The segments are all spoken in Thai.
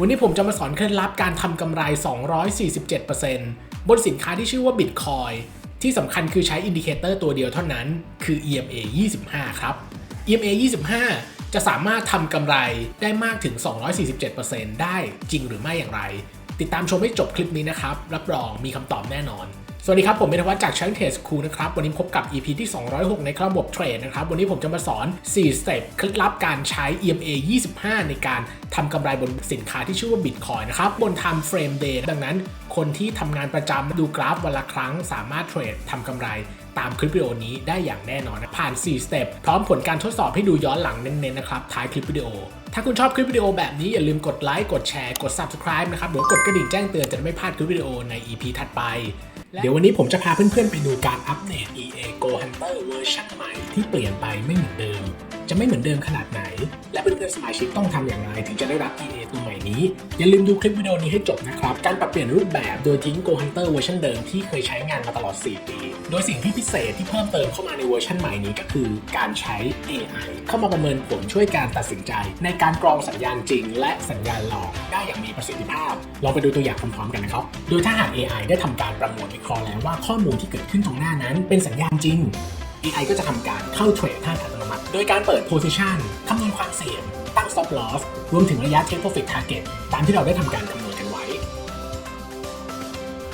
วันนี้ผมจะมาสอนเคล็ดลับการทำกำไร 247%บนสินค้าที่ชื่อว่า Bitcoin ที่สำคัญคือใช้อินดิเคเตอร์ตัวเดียวเท่านั้น คือ EMA 25 ครับ EMA 25 จะสามารถทำกำไรได้มากถึง 247%ได้จริงหรือไม่อย่างไร ติดตามชมให้จบคลิปนี้นะครับ รับรองมีคำตอบแน่นอน สวัสดีครับ ผมเมธวัฒน์จากชั้นเทสคูนะครับ วันนี้พบกับ EP ที่ 206 ในระบบเทรดนะครับ วันนี้ผมจะมาสอน 4 สเต็ปเคล็ดลับการใช้ EMA 25 ในการทำกำไรบนสินค้าที่ชื่อว่า Bitcoin นะครับ บน Time Frame Day ดังนั้น คนที่ทำงานประจำดูกราฟวันละครั้ง สามารถเทรดทำกำไรตามคลิปวิดีโอนี้ได้อย่างแน่นอนนะผ่าน 4 สเต็ปพร้อมผลการทดสอบให้ดูย้อนหลังเน้นๆนะครับท้ายคลิปวิดีโอ ถ้าคุณชอบคลิปวิดีโอแบบนี้อย่าลืมกดไลค์กดแชร์กด Subscribe นะครับหรือกดกระดิ่งแจ้งเตือนจะได้ไม่พลาดคลิปวิดีโอใน EP ถัดไป เดี๋ยววันนี้ผมจะพาเพื่อนๆไปดูการอัปเดต EA Go Hunter เวอร์ชันใหม่ที่เปลี่ยนไปไม่เหมือนเดิม จะไม่เหมือนเดิมขนาดไหน และเพื่อนๆสมาชิกต้องทำอย่างไรถึงจะได้รับ EA ตัวใหม่นี้ อย่าลืมดูคลิปวิดีโอนี้ให้จบนะครับ การปรับเปลี่ยนรูปแบบโดยทิ้ง Go Hunter เวอร์ชันเดิมที่เคยใช้งานมาตลอด 4 ปี โดยสิ่งที่พิเศษที่เพิ่มเติมเข้ามาในเวอร์ชันใหม่นี้ก็คือ การใช้ AI เข้ามาประเมินผลช่วยการตัดสินใจ ในการกรองสัญญาณจริง และสัญญาณหลอกได้อย่างมีประสิทธิภาพลองไปดูตัวอย่างพร้อมๆกันนะครับโดยถ้าหาก AI ได้ทำการประมวลวิเคราะห์แล้วว่าข้อมูลที่เกิดขึ้นตรงหน้านั้นเป็นสัญญาณจริง AI ก็จะทำการเข้าเทรดท่าอัตโนมัติ โดยการเปิด position คำนวณความเสี่ยง ตั้ง stop loss รวมถึงระยะ take profit target ตามที่เราได้ทำการคำนวณกันไว้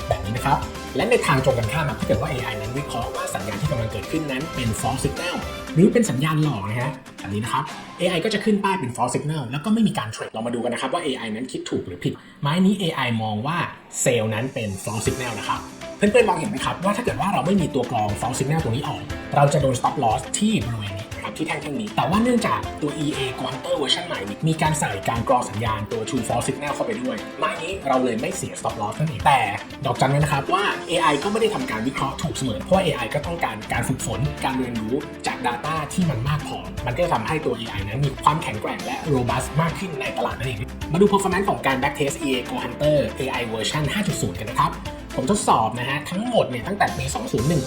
แบบนี้นะครับ และในทางตรงกันข้ามถ้าเกิดว่า AI นั้นวิเคราะห์ว่าสัญญาณที่กำลังเกิดขึ้นนั้นเป็น false signal หรือเป็นสัญญาณหลอกนะฮะแบบนี้นะครับ AI ก็จะขึ้นป้ายเป็น false signal แล้วก็ไม่มีการเทรดเรามาดูกันนะครับว่า AI นั้นคิดถูกหรือผิดไม้นี้ AI มองว่าเซลล์นั้นเป็น false signal นะครับ เพื่อนๆมองเห็นไหมครับว่าถ้าเกิดว่าเราไม่มีตัวกรอง false signal ตรงนี้ออก เราจะโดน stop loss ที่บริเวณนี้ครับที่แท่งๆนี้ แต่ว่าเนื่องจากตัว EA Go Hunter เวอร์ชันใหม่นี้มีการใส่การกรองสัญญาณตัว True False Signal เข้าไปด้วยม้นี้เราเลยไม่เสีย stop loss นั่นเองแต่ดอกจันไว้นะครับว่า AI ก็ไม่ได้ทำการวิเคราะห์ถูกเสมอเพราะว่า AI ก็ต้องการการฝึกฝนการเรียนรู้จาก Data ที่มันมากพอมันก็จะทำให้ตัว AI นั้นมีความแข็งแกร่งและ robust มากขึ้นในตลาดนั่นเองมาดู performance ของการ backtest EA Go Hunter AI เวอร์ชัน5.0 กันนะครับ ผมทดสอบนะฮะทั้งหมดเนี่ยตั้งแต่ปี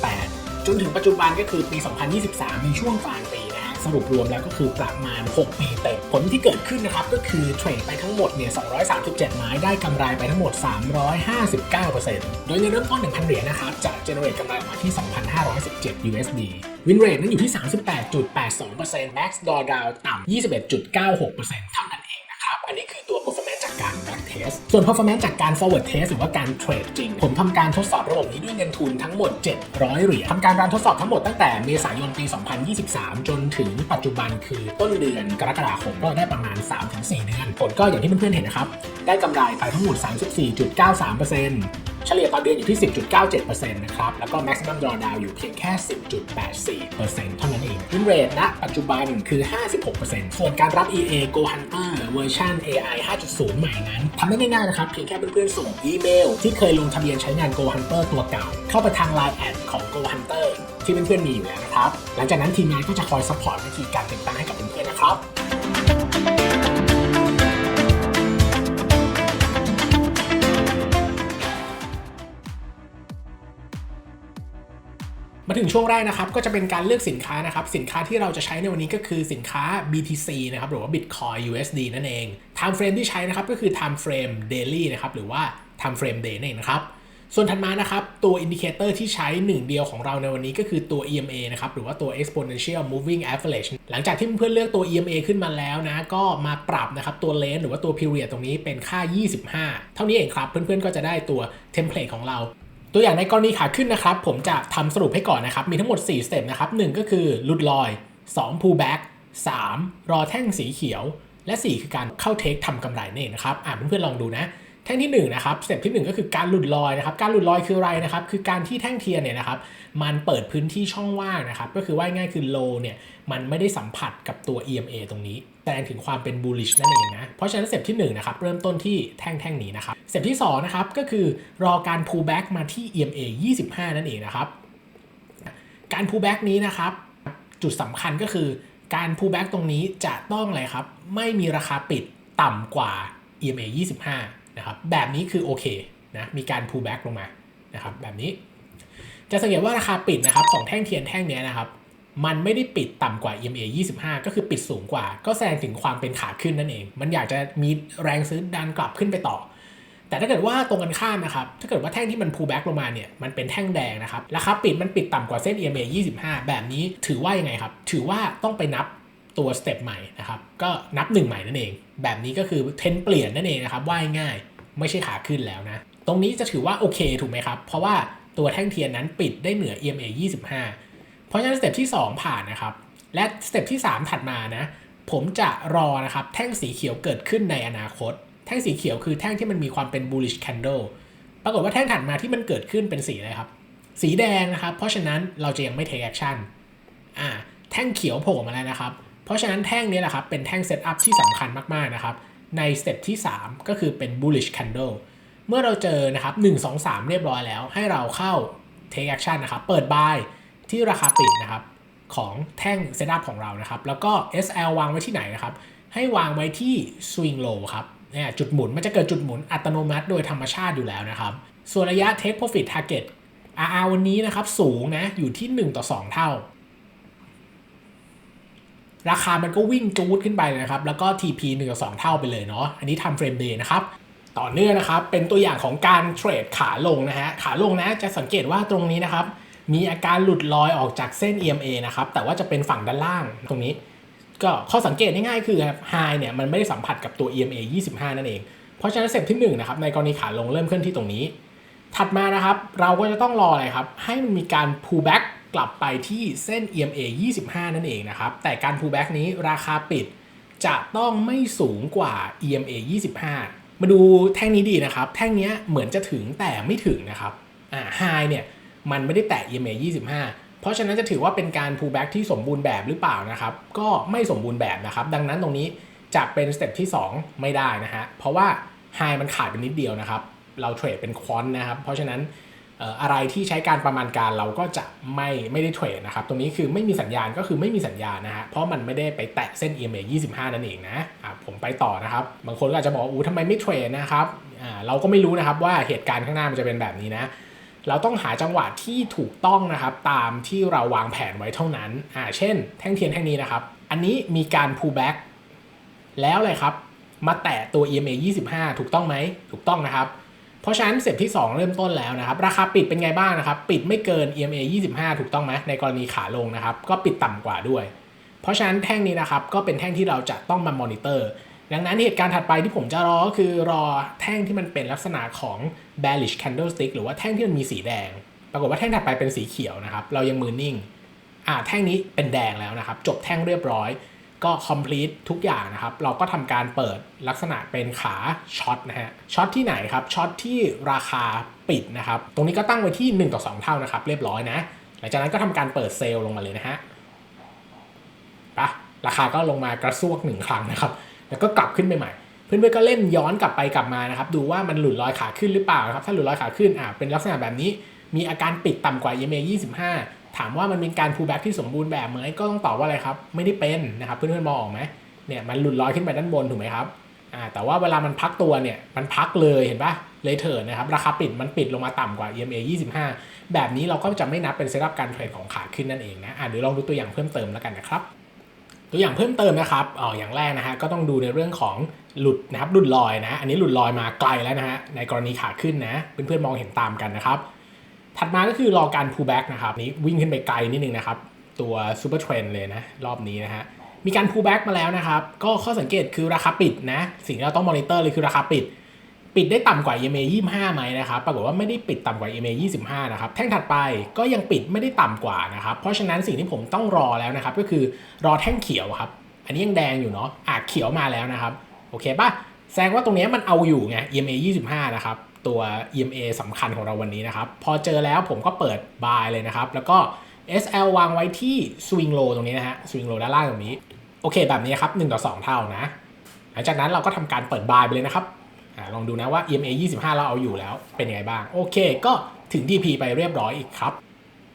2018 จนถึงปัจจุบันก็คือปี 2023 ในช่วงกลางปีนะฮะสรุปรวมแล้วก็คือประมาณ 6 ปีเต็มผลที่เกิดขึ้นนะครับก็คือเทรดไปทั้งหมดเนี่ย 237 ไม้ได้กำไรไปทั้งหมด 359%โดยในเริ่มต้น 1,000 เหรียญนะครับจะเจเนเรตกำไรออกมาที่ 2,517 USD วินเรทนั้นอยู่ที่ 38.82% max drawdown ต่ำ21.96%เท่านั้นเองนะครับอัน test ส่วน performance จากการ forward test หรือว่าการเทรดจริง ผมทำการทดสอบระบบนี้ด้วยเงินทุนทั้งหมด 700 เหรียญทำการรันทดสอบทั้งหมดตั้งแต่เมษายนปี 2023 จนถึงปัจจุบันคือต้นเดือนกรกฎาคมก็ได้ประมาณ 3-4 เดือน ผลก็อย่างที่เพื่อนๆเห็นนะครับ ได้กำไรไปทั้งหมด 34.93% เฉลี่ยต่อเดือนอยู่ที่ 10.97%นะครับ แล้วก็ maximum drawdown อยู่เพียงแค่ 10.84%เท่านั้นเอง win rate ณปัจจุบันคือ 56%ส่วนการรับ EA Go Hunter เวอร์ชัน AI 5.0 ใหม่นั้นทำได้ง่ายๆนะครับ เพียงแค่เพื่อนๆส่งอีเมล ที่เคยลงทะเบียนใช้งาน Go Hunter ตัวเก่า เข้าไปทาง Line แอดของ Go Hunter ที่เพื่อนๆมีอยู่แล้วนะครับ หลังจากนั้นทีมงานก็จะคอยซัพพอร์ตวิธีการติดตั้งให้กับเพื่อนๆนะครับ ถึงช่วงแรกนะครับก็จะเป็นการเลือกสินค้านะครับสินค้าที่เราจะใช้ในวันนี้ก็คือสินค้า BTC นะครับหรือว่า Bitcoin USD นั่นเอง Time frame ที่ใช้นะครับก็คือ Time frame daily นะครับหรือว่า Time frame day นั่นเองนะครับส่วนถัดมานะครับตัวอินดิเคเตอร์ที่ใช้หนึ่งเดียวของเราในวันนี้ก็คือตัว EMA นะครับหรือว่าตัว exponential moving average หลังจากที่เพื่อนเลือกตัว EMA ขึ้นมาแล้วนะก็มาปรับนะครับตัว length หรือว่าตัว period ตรงนี้เป็นค่า 25 เท่านี้เองครับเพื่อนๆก็จะได้ตัวเทมเพลตของเรา ตัวอย่างในกรณีขาขึ้นนะครับ ผมจะทำสรุปให้ก่อนนะครับ มีทั้งหมด 4 สเต็ปนะครับ1ก็คือลุดลอย 2 pull back 3 รอแท่งสีเขียว และ 4 คือการเข้าเทคทำกำไรนี่นเองนะครับอ่าเพื่อนๆลองดูนะ ท่งที่1นะครับสเต็ปที่ 1 ก็คือการหลุดลอยนะครับการหลุดลอยคืออะไรนะครับคือการที่แท่งเทียนเนี่ยนะครับมันเปิดพื้นที่ช่องว่างนะครับก็คือว่าง่ายคือ low เนี่ยมันไม่ได้สัมผัสกับตัว EMA ตรงนี้แสดงถึงความเป็น bullish นั่นเองนะเพราะฉะนั้นสเต็ปที่1นะครับเริ่มต้นที่แท่งแท่งนี้นะครับสเต็ปที่2นะครับก็คือรอการ pull back มาที่ EMA 25 นั่นเองนะครับการ pull back นี้นะครับจุดสำคัญก็คือการ pull back ตรงนี้จะต้องอะไรครับไม่มีราคาปิดต่ำกว่า EMA 25 นะครับแบบนี้คือโอเคนะมีการ pull back ลงมานะครับแบบนี้ จะสังเกตว่าราคาปิดนะครับของแท่งเทียนแท่งนี้นะครับมันไม่ได้ปิดต่ำกว่า EMA 25 ก็คือปิดสูงกว่า ก็แสดงถึงความเป็นขาขึ้นนั่นเอง มันอยากจะมีแรงซื้อดันกลับขึ้นไปต่อ แต่ถ้าเกิดว่าตรงกันข้ามนะครับ ถ้าเกิดว่าแท่งที่มัน pull back ลงมาเนี่ย มันเป็นแท่งแดงนะครับ ราคาปิดมันปิดต่ำกว่าเส้น EMA 25 แบบนี้ถือว่ายังไงครับ ถือว่าต้องไปนับ ตัวสเต็ปใหม่นะครับก็นับหนึ่งใหม่นั่นเอง แบบนี้ก็คือเทนเปลี่ยนนั่นเองนะครับว่ายง่ายไม่ใช่ขาขึ้นแล้วนะ ตรงนี้จะถือว่าโอเคถูกไหมครับ เพราะว่าตัวแท่งเทียนนั้นปิดได้เหนือ EMA 25 เพราะฉะนั้นสเต็ปที่ 2 ผ่านนะครับ และสเต็ปที่ 3 ถัดมานะ ผมจะรอนะครับแท่งสีเขียวเกิดขึ้นในอนาคต แท่งสีเขียวคือแท่งที่มันมีความเป็น bullish candle ปรากฏว่าแท่งถัดมาที่มันเกิดขึ้นเป็นสีอะไรครับ สีแดงนะครับ เพราะฉะนั้นเราจะยังไม่ take action อ่าแท่งเขียวโผล่มาแล้วนะครับ เพราะฉะนั้นแท่งนี้แหละครับเป็นแท่งเซตอัพที่สำคัญมากๆนะครับในสเต็ปที่ 3 ก็คือเป็น bullish candle เมื่อเราเจอนะครับ1 2 3 เรียบร้อยแล้ว ให้เราเข้า take action นะครับ เปิด buy ที่ราคาปิดนะครับของแท่งเซตอัพของเรานะครับ แล้วก็ SL วางไว้ที่ไหนนะครับ ให้วางไว้ที่ swing low ครับเนี่ยจุดหมุนมันจะเกิดจุดหมุนอัตโนมัติโดยธรรมชาติอยู่แล้วนะครับ ส่วนระยะ take profit target RR วันนี้นะครับสูงนะอยู่ที่ 1 ต่อ 2 เท่า ราคามันก็วิ่งจูดขึ้นไปเลยนะครับ แล้วก็ TP 1ต่อ2เท่าไปเลยเนาะอันนี้ทำเฟรมเดย์นะครับต่อเนื่องนะครับ เป็นตัวอย่างของการเทรดขาลงนะฮะขาลงนะจะสังเกตว่าตรงนี้นะครับ มีอาการหลุดลอยออกจากเส้น EMA นะครับแต่ว่าจะเป็นฝั่งด้านล่างตรงนี้ ก็ข้อสังเกตง่ายๆคือไฮเนี่ยมันไม่ได้สัมผัสกับตัว EMA 25 นั่นเอง เพราะฉะนั้นสเต็ปที่1นะครับในกรณีขาลงเริ่มขึ้นที่ตรงนี้ ถัดมานะครับ เราก็จะต้องรออะไรครับ ให้มันมีการ pull back กลับไปที่เส้น EMA 25 นั่นเองนะครับ แต่การ pull back นี้ราคาปิดจะต้องไม่สูงกว่า EMA 25 มาดูแท่งนี้ดีนะครับ แท่งนี้เหมือนจะถึงแต่ไม่ถึงนะครับอ่า high เนี่ยมันไม่ได้แตะ EMA 25 เพราะฉะนั้นจะถือว่าเป็นการ pull back ที่สมบูรณ์แบบหรือเปล่านะครับ ก็ไม่สมบูรณ์แบบนะครับ ดังนั้นตรงนี้จะเป็นสเต็ปที่ 2 ไม่ได้นะฮะ เพราะว่า high มันขาดไปนิดเดียวนะครับ เราเทรดเป็นควอนนะครับ เพราะฉะนั้น อะไรที่ใช้การประมาณการเราก็จะไม่ไม่ได้เทรดนะครับ ตรงนี้คือไม่มีสัญญาณก็คือไม่มีสัญญาณนะฮะเพราะมันไม่ได้ไปแตะเส้น EMA 25 นั่นเองนะอะผมไปต่อนะครับ บางคนก็อาจจะบอกอู้ทำไมไม่เทรดนะครับอ่าเราก็ไม่รู้นะครับว่าเหตุการณ์ข้างหน้ามันจะเป็นแบบนี้นะเราต้องหาจังหวะที่ถูกต้องนะครับ ตามที่เราวางแผนไว้เท่านั้นอ่าเช่น แท่งเทียนแท่งนี้นะครับ อันนี้มีการ pull back แล้วเลยครับ มาแตะตัว EMA 25 ถูกต้องไหมถูกต้องนะครับ เพราะฉะนั้นเสร็จที่ 2 เริ่มต้นแล้วนะครับ ราคาปิดเป็นไงบ้างนะครับ ปิดไม่เกิน EMA 25 ถูกต้องไหมในกรณีขาลงนะครับ ก็ปิดต่ำกว่าด้วย เพราะฉะนั้นแท่งนี้นะครับ ก็เป็นแท่งที่เราจะต้องมามอนิเตอร์ ดังนั้นเหตุการณ์ถัดไปที่ผมจะรอก็คือรอแท่งที่มันเป็นลักษณะของ bearish candlestick หรือว่าแท่งที่มันมีสีแดง ปรากฏว่าแท่งถัดไปเป็นสีเขียวนะครับ เรายังมือนิ่ง อ่าแท่งนี้เป็นแดงแล้วนะครับ จบแท่งเรียบร้อย ก็ complete ทุกอย่างนะครับ เราก็ทำการเปิดลักษณะเป็นขาช็อตนะฮะช็อตที่ไหนครับช็อตที่ราคาปิดนะครับ ตรงนี้ก็ตั้งไว้ที่ 1 ต่อ 2 เท่านะครับ เรียบร้อยนะ หลังจากนั้นก็ทำการเปิดเซลล์ลงมาเลยนะฮะปะราคาก็ลงมากระซวกหนึ่งครั้งนะครับ แล้วก็กลับขึ้นไปใหม่ เพื่อนๆก็เล่นย้อนกลับไปกลับมานะครับ ดูว่ามันหลุดลอยขาขึ้นหรือเปล่านะครับ ถ้าหลุดลอยขาขึ้นอ่าเป็นลักษณะแบบนี้ มีอาการปิดต่ำกว่า EMA 25 ถามว่ามันเป็นการ pullback ที่สมบูรณ์แบบไหมก็ต้องตอบว่าอะไรครับ ไม่ได้เป็นนะครับเพื่อนๆมองออกไหมเนี่ยมันหลุดลอยขึ้นไปด้านบนถูกไหมครับอ่าแต่ว่าเวลามันพักตัวเนี่ยมันพักเลยเห็นปะเลยเถิดนะครับราคาปิดมันปิดลงมาต่ำกว่า EMA 25 แบบนี้เราก็จะไม่นับเป็นเซตอัพการเทรดของขาขึ้นนั่นเองนะอ่าเดี๋ยวลองดูตัวอย่างเพิ่มเติมแล้วกันนะครับตัวอย่างเพิ่มเติมนะครับอ๋ออย่างแรกนะฮะก็ต้องดูในเรื่องของหลุดนะครับหลุดลอยนะ อันนี้หลุดลอยมาไกลแล้วนะฮะในกรณีขาขึ้นนะเพื่อนๆมองเห็นตามกันนะครับ ถัดมาก็คือรอการ pullback นะครับนี้วิ่งขึ้นไปไกลนิดนึงนะครับ ตัว super trend เลยนะรอบนี้นะฮะมีการ pullback มาแล้วนะครับ ก็ข้อสังเกตคือราคาปิดนะ สิ่งที่เราต้องมอนิเตอร์เลยคือราคาปิด ปิดได้ต่ำกว่า EMA 25ไหมนะครับปรากฏว่าไม่ได้ปิดต่ำกว่า EMA 25 นะครับ แท่งถัดไปก็ยังปิดไม่ได้ต่ำกว่านะครับ เพราะฉะนั้นสิ่งที่ผมต้องรอแล้วนะครับ ก็คือรอแท่งเขียวครับ อันนี้ยังแดงอยู่เนาะอะเขียวมาแล้วนะครับ โอเคป่ะแสดงว่าตรงนี้มันเอาอยู่ไง EMA 25 นะครับ ตัว EMA สำคัญของเราวันนี้นะครับ พอเจอแล้วผมก็เปิด buy เลยนะครับ แล้วก็ SL วางไว้ที่ swing low ตรงนี้นะฮะ swing low ด้านล่างตรงนี้ โอเคแบบนี้ครับ1ต่อ2 เท่านะ หลังจากนั้นเราก็ทำการเปิด buy ไปเลยนะครับอลองดูนะว่า EMA 25 เราเอาอยู่แล้วเป็นยังไงบ้าง โอเค ก็ถึง TP ไปเรียบร้อยอีกครับ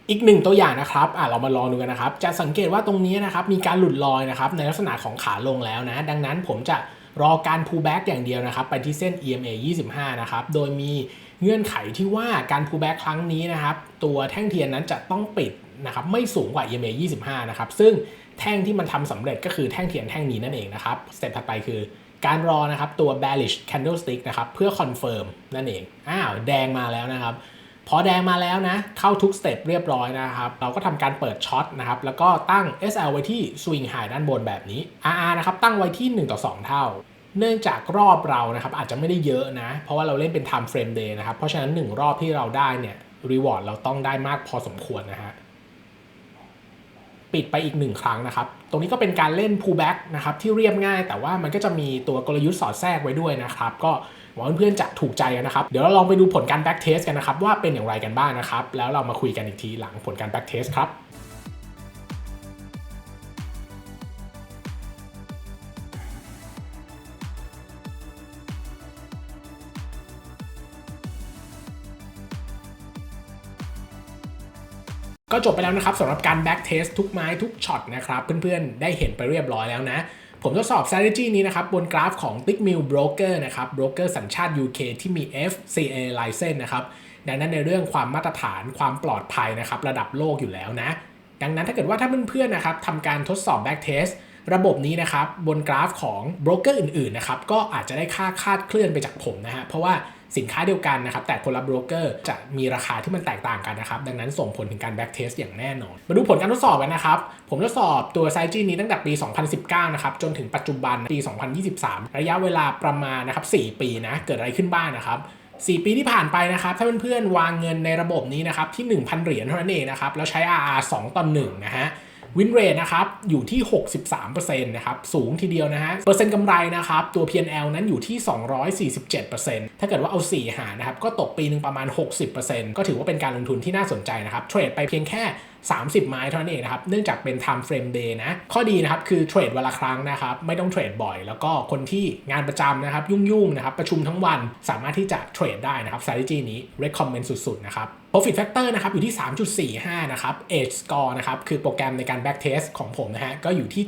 อีกหนึ่งตัวอย่างนะครับอะเรามาลองดูกันนะครับ จะสังเกตว่าตรงนี้นะครับมีการหลุดลอยนะครับในลักษณะของขาลงแล้วนะ ดังนั้นผมจะ รอการ pullback อย่างเดียวนะครับ ไปที่เส้น EMA 25 นะครับ โดยมีเงื่อนไขที่ว่าการ pullback ครั้งนี้นะครับ ตัวแท่งเทียนนั้นจะต้องปิดนะครับไม่สูงกว่า EMA 25 นะครับ ซึ่งแท่งที่มันทำสำเร็จก็คือแท่งเทียนแท่งนี้นั่นเองนะครับสเต็ปถัดไปคือการรอนะครับตัว bearish candlestick นะครับเพื่อคอนเฟิร์มนั่นเองอ้าวแดงมาแล้วนะครับ พอแดงมาแล้วนะเข้าทุกสเต็ปเรียบร้อยนะครับ เราก็ทำการเปิดช็อตนะครับ แล้วก็ตั้ง SL ไว้ที่ swing high ด้านบนแบบนี้ RR นะครับตั้งไว้ที่ 1 ต่อ 2 เท่า เนื่องจากรอบเรานะครับอาจจะไม่ได้เยอะนะ เพราะว่าเราเล่นเป็น time frame day นะครับ เพราะฉะนั้น 1 รอบที่เราได้เนี่ย reward เราต้องได้มากพอสมควรนะฮะปิดไปอีกหนึ่งครั้งนะครับ ตรงนี้ก็เป็นการเล่น pullback นะครับที่เรียบง่าย แต่ว่ามันก็จะมีตัวกลยุทธ์สอดแทรกไว้ด้วยนะครับ ก็ หวังว่าเพื่อนๆจะถูกใจกันนะครับ เดี๋ยวเราลองไปดูผลการ back test กันนะครับว่าเป็นอย่างไรกันบ้างนะครับ แล้วเรามาคุยกันอีกทีหลังผลการ back test ครับก็จบไปแล้วนะครับสำหรับการ back test ทุกไม้ทุกช็อตนะครับ เพื่อนๆ ได้เห็นไปเรียบร้อยแล้วนะ ผมทดสอบ strategy นี้นะครับ บนกราฟของ Tickmill Broker นะครับ broker สัญชาติ UK ที่มี FCA license นะครับ ดังนั้นในเรื่องความมาตรฐานความปลอดภัยนะครับ ระดับโลกอยู่แล้วนะ ดังนั้นถ้าเกิดว่าถ้าเพื่อนๆนะครับทำการทดสอบ back test ระบบนี้นะครับ บนกราฟของโบรกเกอร์อื่นๆนะครับก็อาจจะได้ค่าคาดเคลื่อนไปจากผมนะฮะเพราะว่า สินค้าเดียวกันนะครับ แต่คนละโบรกเกอร์จะมีราคาที่มันแตกต่างกันนะครับ ดังนั้นส่งผลถึงการแบ็กเทสอย่างแน่นอน มาดูผลการทดสอบกันนะครับ ผมทดสอบตัวไซจีนี้ตั้งแต่ปี 2019 นะครับ จนถึงปัจจุบันปี 2023 ระยะเวลาประมาณนะครับ 4 ปีนะ เกิดอะไรขึ้นบ้างนะครับ4 ปีที่ผ่านไปนะครับ ถ้าเพื่อนๆวางเงินในระบบนี้นะครับที่ 1,000 เหรียญเท่านั้นเองนะครับ แล้วใช้ RR 2ต่อ1นะฮะ วินเรทนะครับอยู่ที่ 63%นะครับสูงทีเดียวนะฮะเปอร์เซ็นต์กำไรนะครับตัว P&L นั้นอยู่ที่ 247%ถ้าเกิดว่าเอา 4 หารนะครับก็ตกปีหนึ่งประมาณ 60%ก็ถือว่าเป็นการลงทุนที่น่าสนใจนะครับเทรดไปเพียงแค่ 30 ไม้เท่านั้นเองนะครับ เนื่องจากเป็น time frame day นะ ข้อดีนะครับคือเทรดวันละครั้งนะครับ ไม่ต้องเทรดบ่อย แล้วก็คนที่งานประจำนะครับ ยุ่งๆนะครับประชุมทั้งวันสามารถที่จะเทรดได้นะครับ strategy นี้ recommend สุดๆนะครับ profit factor นะครับอยู่ที่ 3.45 นะครับ edge score นะครับคือโปรแกรมในการ back test ของผมนะฮะก็อยู่ที่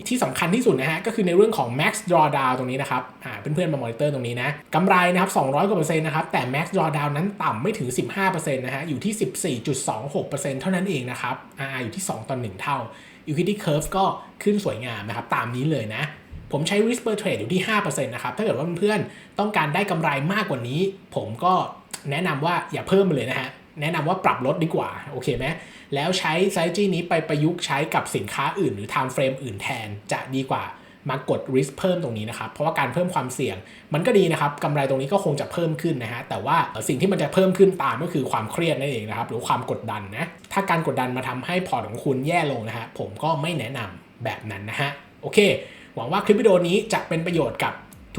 77.34 ที่สำคัญที่สุดนะฮะก็คือในเรื่องของ max drawdown ตรงนี้นะครับอ่าเพื่อนๆมามอนิเตอร์ตรงนี้นะกำไรนะครับ 200กว่าเปอร์เซ็นต์นะครับแต่ max drawdown นั้นต่ำไม่ถึง 15%นะฮะอยู่ที่ 14.26%เท่านั้นเองนะครับ RR อยู่ที่ 2 ต่อ 1 เท่า equity curve ก็ขึ้นสวยงามนะครับ ตามนี้เลยนะ ผมใช้ risk per trade อยู่ที่ 5%นะครับ ถ้าเกิดว่าเพื่อนๆต้องการได้กำไรมากกว่านี้ ผมก็แนะนำว่าอย่าเพิ่มเลยนะฮะ แนะนำว่าปรับลดดีกว่า โอเคไหมแล้วใช้ strategy นี้ไปประยุกต์ใช้กับสินค้าอื่น หรือ time frame อื่นแทนจะดีกว่า มากด risk เพิ่มตรงนี้นะครับ เพราะว่าการเพิ่มความเสี่ยง มันก็ดีนะครับกำไรตรงนี้ก็คงจะเพิ่มขึ้นนะฮะ แต่ว่าสิ่งที่มันจะเพิ่มขึ้นตามก็คือความเครียดนั่นเองนะครับ หรือความกดดันนะ ถ้าการกดดันมาทำให้พอร์ตของคุณแย่ลงนะฮะ ผมก็ไม่แนะนำแบบนั้นนะฮะ โอเค หวังว่าคลิปวิดีโอนี้จะเป็นประโยชน์กับ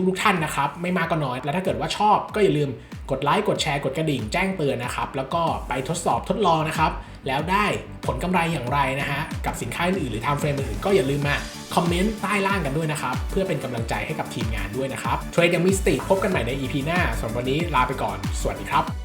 ทุกๆท่านนะครับ ไม่มากก็น้อย แล้วถ้าเกิดว่าชอบก็อย่าลืมกดไลค์ กดแชร์ กดกระดิ่ง แจ้งเตือนนะครับ แล้วก็ไปทดสอบทดลองนะครับ แล้วได้ผลกำไรอย่างไรนะฮะกับสินค้าอื่นๆหรือทำเฟรมอื่นๆก็อย่าลืมมาคอมเมนต์ใต้ล่างกันด้วยนะครับ เพื่อเป็นกำลังใจให้กับทีมงานด้วยนะครับเทรดยังมีสติพบกันใหม่ใน EP หน้าสำหรับวันนี้ลาไปก่อน สวัสดีครับ